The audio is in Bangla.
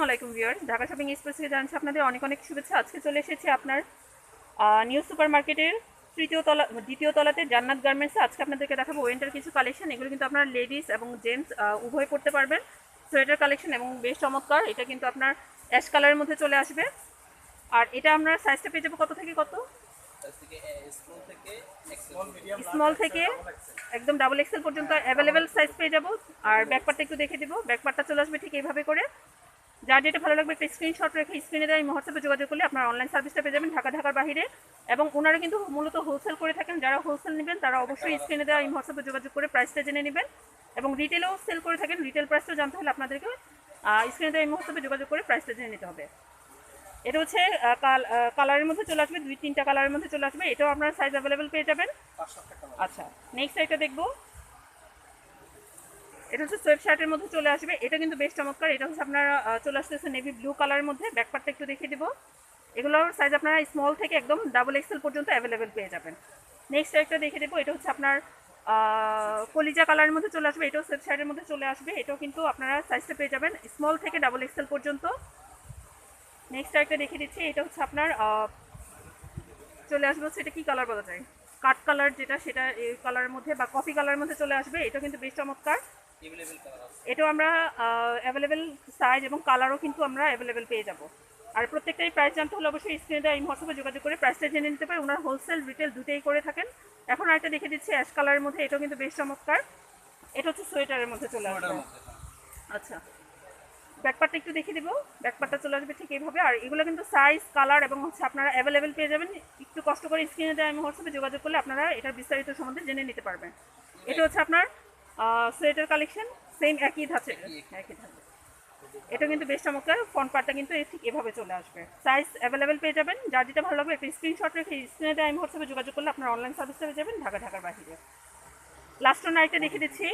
আসসালামাইকুম ভিউয়ার ঢাকা শপিং এক্সপ্রেস থেকে জানাচ্ছি আপনাদের অনেক অনেক শুভেচ্ছা। আজকে চলে এসেছি আপনার নিউ সুপার মার্কেটের তৃতীয় তলা দ্বিতীয় তলাতে জান্নাত গার্মেন্টসে আজকে আপনাদেরকে দেখাবো ওয়েন্টার কিছু কালেকশন এগুলো কিন্তু আপনার লেডিস এবং জেন্টস উভয় পড়তে পারবেন। সোয়েটার কালেকশন এবং বেশ চমৎকার। এটা কিন্তু আপনার অ্যাশ কালারের মধ্যে চলে আসবে। আর এটা আপনার সাইজটা পেয়ে যাব কত থেকে কত? স্মল থেকে একদম ডাবল এক্সেল পর্যন্ত অ্যাভেলেবেল সাইজ পেয়ে যাব। আর ব্যাকপারটা একটু দেখে দিব। ব্যাকপারটা চলে আসবে ঠিক এইভাবে করে। যার যেটা ভালো লাগবে একটা স্ক্রিনশট রেখে স্ক্রিনে দেয় হোয়াটসঅ্যাপে যোগাযোগ করলে আপনার অনলাইন সার্ভিসটা পেয়ে যাবেন ঢাকা ঢাকার বাইরে। এবং ওনারা কিন্তু মূলত হোলসেল করে থাকেন যারা হোলসেল নেবেন তারা অবশ্যই স্ক্রিনে দেওয়া এই হোয়াটসঅ্যাপে যোগাযোগ করে প্রাইসটা জেনে নেবেন। এবং রিটেলেও সেল করে থাকেন রিটেল প্রাইসটাও জানতে হলে আপনাদেরকে স্ক্রিনে দেওয়া এই হোয়াটসঅ্যাপে যোগাযোগ করে প্রাইসটা জেনে নিতে হবে। এটা হচ্ছে কালারের মধ্যে চলে আসবে দুই তিনটা কালারের মধ্যে চলে আসবে এটাও আপনার সাইজ অ্যাভেলেবেল পেয়ে যাবেন। আচ্ছা নেক্সট এটা দেখব। এটা হচ্ছে সোয়েট শার্টের মধ্যে চলে আসবে। এটা কিন্তু বেশ চমৎকার। এটা হচ্ছে আপনার চলে আসতেছে নেভি ব্লু কালারের মধ্যে। ব্যাকপারটা একটু দেখিয়ে দেবো। এগুলোর সাইজ আপনারা স্মল থেকে একদম ডাবল এক্সেল পর্যন্ত অ্যাভেলেবেল পেয়ে যাবেন। নেক্সট একটা দেখে দেবো। এটা হচ্ছে আপনার কলিজা কালারের মধ্যে চলে আসবে। এটাও সোয়েট শার্টের মধ্যে চলে আসবে। এটাও কিন্তু আপনারা সাইজটা পেয়ে যাবেন স্মল থেকে ডাবল এক্সেল পর্যন্ত। নেক্সট একটা দেখিয়ে দিচ্ছি। এটা হচ্ছে আপনার চলে আসবে হচ্ছে এটা কি কালার বলা যায়? কাট কালার যেটা, সেটা এই কালারের মধ্যে বা কফি কালারের মধ্যে চলে আসবে। এটা কিন্তু বেশ চমৎকার। এটাও আমরা অ্যাভেলেবেল সাইজ এবং কালারও কিন্তু আমরা অ্যাভেলেবেল পেয়ে যাব। আর প্রত্যেকটাই প্রাইস জানতে হলে অবশ্যই স্ক্রিনে দেওয়া এই হোয়াটসঅ্যাপে যোগাযোগ করে প্রাইসটা জেনে নিতে পারে ওনার হোলসেল রিটেল দুটোই করে থাকেন। এখন আরেকটা দেখে দিচ্ছি অ্যাশ কালারের মধ্যে এটাও কিন্তু বেশ চমৎকার। এটা হচ্ছে সোয়েটারের মধ্যে চলে আসবে। মধ্যে আচ্ছা। ব্যাকপারটা একটু দেখিয়ে দিব। ব্যাকপারটা চলে আসবে ঠিক এইভাবে। আর এগুলো কিন্তু সাইজ কালার এবং হচ্ছে আপনারা অ্যাভেলেবেল পেয়ে যাবেন। একটু কষ্ট করে স্ক্রিনে দেওয়া আমি হোয়াটসঅ্যাপে যোগাযোগ করলে আপনারা এটার বিস্তারিত সম্বন্ধে জেনে নিতে পারবেন। এটা হচ্ছে আপনার সোয়েটার কালেকশন সেম একই ধাঁচে একই ধাঁচে এটা কিন্তু বেশ চমৎকার ফ্রন্ট পার্টটা কিন্তু ঠিক এভাবে চলে আসবে। সাইজ অ্যাভেলেবেল পেয়ে যাবেন যার যেটা ভালো লাগবে একটা স্ক্রিনশট রেখে স্ক্রিনে টাইম হোয়াটসঅ্যাপে যোগাযোগ করলে আপনার অনলাইন সার্ভিসটা পেয়ে যাবেন ঢাকা ঢাকার বাহিরে লাস্ট নাইটটা দেখে দিচ্ছি।